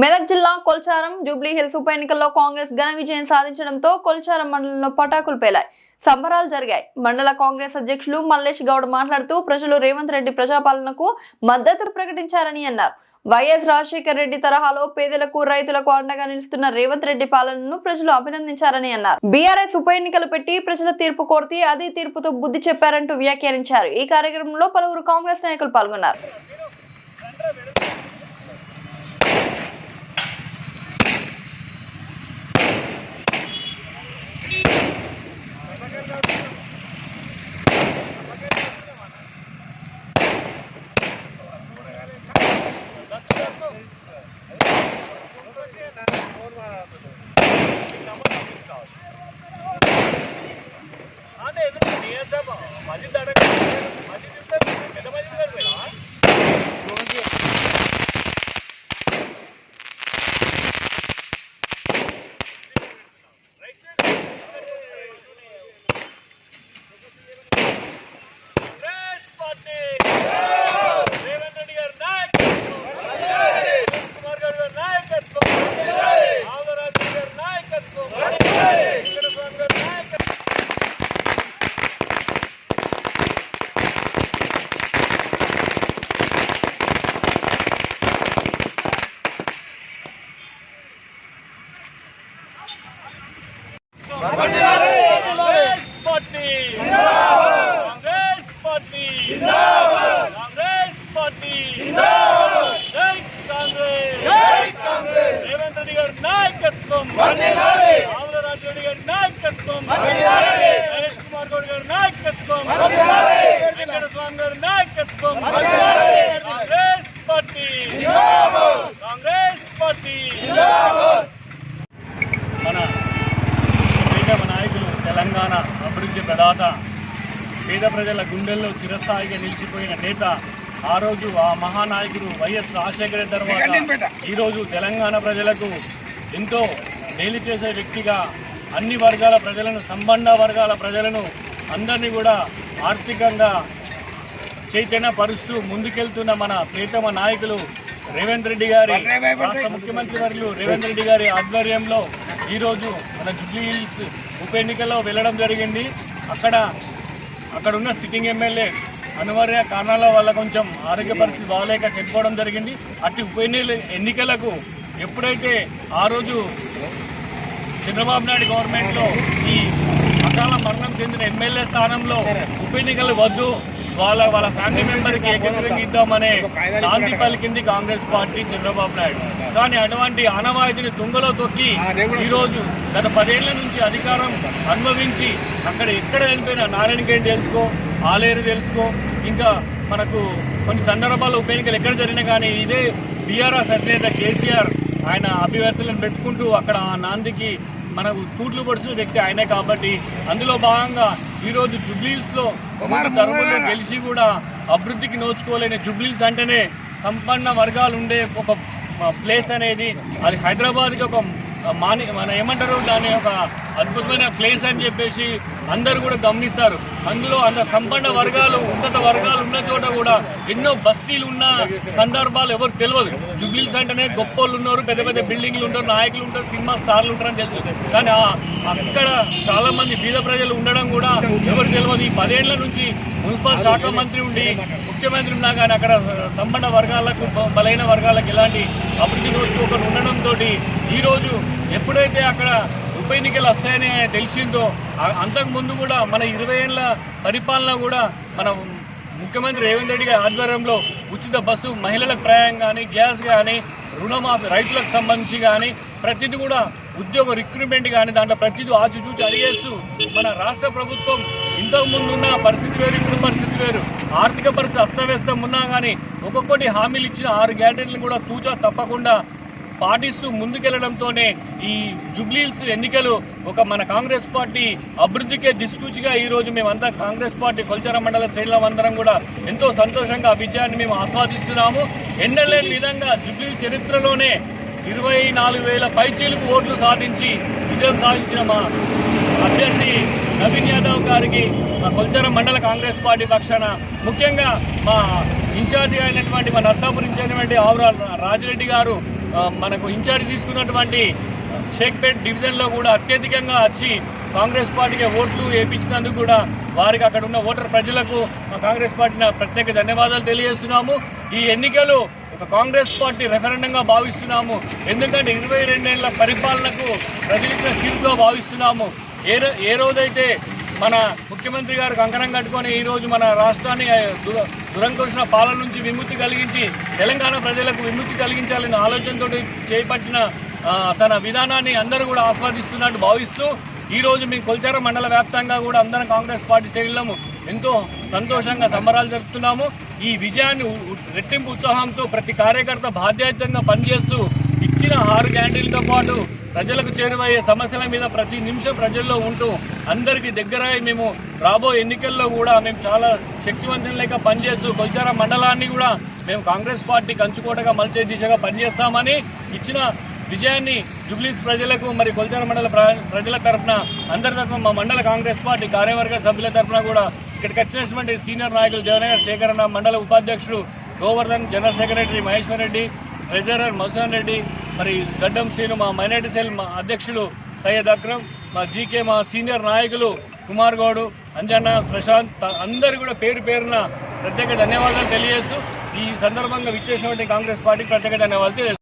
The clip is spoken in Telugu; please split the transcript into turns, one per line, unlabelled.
మెదక్ జిల్లా కొల్చారం జూబ్లీ హిల్స్ ఉప ఎన్నికల్లో కాంగ్రెస్ ఘన విజయం సాధించడంతో కొల్చారం మండలంలో పటాకులు పేలాయి. సంబరాలు జరిగాయి. మండల కాంగ్రెస్ అధ్యక్షులు మల్లేష్ గౌడ్ మాట్లాడుతూ ప్రజలు రేవంత్ రెడ్డి ప్రజాపాలనకు మద్దతు ప్రకటించారని అన్నారు. వైఎస్ రాజశేఖర్ రెడ్డి తరహాలో పేదలకు రైతులకు అండగా నిలుస్తున్న రేవంత్ రెడ్డి పాలనను ప్రజలు అభినందించారని అన్నారు. బీఆర్ఎస్ ఉప ఎన్నికలు పెట్టి ప్రజల తీర్పు కోరితే అదే తీర్పుతో బుద్ధి చెప్పారంటూ వ్యాఖ్యానించారు. ఈ కార్యక్రమంలో పలువురు కాంగ్రెస్ నాయకులు పాల్గొన్నారు.
Thank you. కాంగ్రెస్ పార్టీ! జై కాంగ్రెస్! రేవంత్ రెడ్డి గారి నాయకత్వం! ఆంధ్రరాజు రెడ్డి గారి నాయకత్వం! నరేష్ కుమార్ గౌడ్ గారి నాయకత్వం! వెంకట స్వామి గారి నాయకత్వం! కాంగ్రెస్ పార్టీ! కాంగ్రెస్ పార్టీ! మన ప్రీతమ నాయకులు తెలంగాణ అభివృద్ధి ప్రదాత పేద ప్రజల గుండెల్లో చిరస్థాయిగా నిలిచిపోయిన నేత ఆ రోజు ఆ మహానాయకుడు వైఎస్ రాజశేఖర రెడ్డి తర్వాత ఈరోజు తెలంగాణ ప్రజలకు ఎంతో మేలు చేసే వ్యక్తిగా అన్ని వర్గాల ప్రజలను సంబంధ వర్గాల ప్రజలను అందరినీ కూడా ఆర్థికంగా చైతన్య పరుస్తూ ముందుకెళ్తున్న మన ప్రీతమ నాయకులు రేవంత్ రెడ్డి గారి రాష్ట్ర ముఖ్యమంత్రి వర్యులు రేవంత్ రెడ్డి గారి ఆధ్వర్యంలో ఈరోజు మన జుబ్లీ హిల్స్ ఉప ఎన్నికల్లో వెళ్ళడం జరిగింది. అక్కడ అక్కడ ఉన్న సిట్టింగ్ ఎమ్మెల్యే అనివార్య కారణాల వల్ల కొంచెం ఆరోగ్య పరిస్థితి బాగాలేక చనిపోవడం జరిగింది. అట్టి ఉప ఎన్నికలకు ఎప్పుడైతే ఆ రోజు చంద్రబాబు నాయుడు గవర్నమెంట్లో ఈ ఎమ్మెల్యే స్థానంలో ఉప ఎన్నికలు వద్దు. వాళ్ళ వాళ్ళ ఫ్యామిలీ మెంబర్కి ఏకగ్రంగా ఇద్దామనే నాంది పలికింది కాంగ్రెస్ పార్టీ చంద్రబాబు నాయుడు. కానీ అటువంటి ఆనవాయితీని తుంగలో తొక్కి ఈరోజు గత పదేళ్ళ నుంచి అధికారం అనుభవించి అక్కడ ఎక్కడ చనిపోయిన నారాయణగేట్ తెలుసుకో ఆలేరు తెలుసుకో ఇంకా మనకు కొన్ని సందర్భాల్లో ఉప ఎన్నికలు ఎక్కడ జరిగినా కానీ ఇదే బీఆర్ఎస్ అధినేత కేసీఆర్ ఆయన అభ్యర్థులను పెట్టుకుంటూ అక్కడ ఆ నాందికి మనకు తూట్లు పొడిచిన వ్యక్తి ఆయనే కాబట్టి అందులో భాగంగా ఈరోజు జుబ్లీస్లో తరములో గెలిచి కూడా అభివృద్ధికి నోచుకోలేని జుబ్లీస్ అంటేనే సంపన్న వర్గాలు ఉండే ఒక ప్లేస్ అనేది అది హైదరాబాద్కి ఒక మాని మన ఏమంటారు దాని ఒక అద్భుతమైన ప్లేస్ అని చెప్పేసి అందరూ కూడా గమనిస్తారు. అందులో అంత సంపన్న వర్గాలు ఉన్నత వర్గాలు ఉన్న చోట కూడా ఎన్నో బస్తీలు ఉన్న సందర్భాలు ఎవరు తెలియదు జుబ్లీస్ అంటేనే గొప్పోళ్ళు ఉన్నారు పెద్ద పెద్ద బిల్డింగ్లు ఉంటారు నాయకులు ఉంటారు సినిమా స్టార్లు ఉంటారని తెలుసు. కానీ అక్కడ చాలా మంది బీద ప్రజలు ఉండడం కూడా ఎవరు తెలియదు ఈ పదేళ్ళ నుంచి మున్సిపల్ శాఖ మంత్రి ఉండి ముఖ్యమంత్రి ఉన్నా కానీ అక్కడ సంపన్న వర్గాలకు బలైన వర్గాలకు ఎలాంటి అభివృద్ధి నోచుకోకుండా ఉండడంతో ఈరోజు ఎప్పుడైతే అక్కడ ఉప ఎన్నికలు వస్తాయని తెలిసిందో అంతకుముందు కూడా మన ఇరవై ఏళ్ళ పరిపాలన కూడా మన ముఖ్యమంత్రి రేవంత్ రెడ్డి గారి ఆధ్వర్యంలో ఉచిత బస్సు మహిళలకు ప్రయాణం కానీ గ్యాస్ కానీ రుణమాఫీ రైతులకు సంబంధించి కానీ ప్రతిదీ కూడా ఉద్యోగ రిక్రూట్మెంట్ కానీ దాంట్లో ప్రతిదీ ఆచిచూచి అడిగేస్తూ మన రాష్ట్ర ప్రభుత్వం ఇంతకుముందు ఉన్న పరిస్థితి వేరు ఇప్పుడు పరిస్థితి వేరు. ఆర్థిక పరిస్థితి అస్తవ్యస్తం ఉన్నా కానీ ఒక్కొక్కటి హామీలు ఇచ్చిన ఆరు గ్యారెంటీలను కూడా తూచా తప్పకుండా పాటిస్తూ ముందుకెళ్ళడంతోనే ఈ జుబ్లీల్స్ ఎన్నికలు ఒక మన కాంగ్రెస్ పార్టీ అభివృద్ధికే దిస్కూచిగా ఈరోజు మేమంతా కాంగ్రెస్ పార్టీ కొల్చార మండల శ్రేణులం అందరం కూడా ఎంతో సంతోషంగా ఆ విజయాన్ని మేము ఆస్వాదిస్తున్నాము. ఎన్నలేని విధంగా జుబ్లీ చరిత్రలోనే ఇరవై నాలుగు వేల పైచీలకు ఓట్లు సాధించి విజయం సాధించిన మా అభ్యర్థి నవీన్ యాదవ్ గారికి మా కొల్చార మండల కాంగ్రెస్ పార్టీ పక్షాన ముఖ్యంగా మా ఇన్ఛార్జి అయినటువంటి మా నర్సాపురం అయినటువంటి ఆవురా రాజిరెడ్డి గారు మనకు ఇన్ఛార్జ్ తీసుకున్నటువంటి షేక్పేట్ డివిజన్లో కూడా అత్యధికంగా వచ్చి కాంగ్రెస్ పార్టీకి ఓట్లు వేయించినందుకు కూడా వారికి అక్కడ ఉన్న ఓటర్ ప్రజలకు కాంగ్రెస్ పార్టీ ప్రత్యేక ధన్యవాదాలు తెలియజేస్తున్నాము. ఈ ఎన్నికలు ఒక కాంగ్రెస్ పార్టీ రెఫరెండంగా భావిస్తున్నాము. ఎందుకంటే ఇరవై రెండేళ్ళ పరిపాలనకు ప్రజలిచ్చిన తీర్పుగా భావిస్తున్నాము. ఏ ఏ రోజైతే మన ముఖ్యమంత్రి గారు కంకణం కట్టుకొని ఈరోజు మన రాష్ట్రాన్ని ఆ, దురంకృష్ణ పాలన నుంచి విముక్తి కలిగించి తెలంగాణ ప్రజలకు విముక్తి కలిగించాలనే ఆలోచనతో చేపట్టిన తన విధానాన్ని అందరూ కూడా ఆస్వాదిస్తున్నట్టు భావిస్తూ ఈరోజు మేము మీ కొల్చార మండల వ్యాప్తంగా కూడా అందరం కాంగ్రెస్ పార్టీ శ్రేణులము ఎంతో సంతోషంగా సంబరాలు జరుపుతున్నాము. ఈ విజయాన్ని రెట్టింపు ఉత్సాహంతో ప్రతి కార్యకర్త బాధ్యతంగా పనిచేస్తూ ఇచ్చిన ఆరు గ్యారంటీలతో పాటు ప్రజలకు చేరువయ్యే సమస్యల మీద ప్రతి నిమిషం ప్రజల్లో ఉంటూ అందరికీ దగ్గర అయి మేము రాబోయే ఎన్నికల్లో కూడా మేము చాలా శక్తివంతం లేక పనిచేస్తూ కొల్చార మండలాన్ని కూడా మేము కాంగ్రెస్ పార్టీ కంచుకోటగా మలిచే దిశగా పనిచేస్తామని ఇచ్చిన విజయాన్ని జుబ్లీస్ ప్రజలకు మరి కొల్చార మండల ప్ర- ప్రజల తరఫున అందరి తరఫున మా మండల కాంగ్రెస్ పార్టీ కార్యవర్గ సభ్యుల తరఫున కూడా ఇక్కడికి వచ్చినటువంటి సీనియర్ నాయకులు జవనగర్ శేఖరణ మండల ఉపాధ్యక్షుడు Govardhan general secretary Maheshwar Reddy treasurer Madhusudan Reddy మరి గడ్డం శ్రీను మా మైనార్టీ సెల్ మా అధ్యక్షుడు సయ్యద్ అక్రమ్ మా జీకే మా సీనియర్ నాయకులు కుమార్ గౌడు అంజన్న ప్రశాంత్ అందరు కూడా పేరు పేరున ప్రత్యేక ధన్యవాదాలు తెలియజేస్తూ ఈ సందర్భంగా విచ్చేసినటువంటి కాంగ్రెస్ పార్టీకి ప్రత్యేక ధన్యవాదాలు తెలియజేస్తున్నాను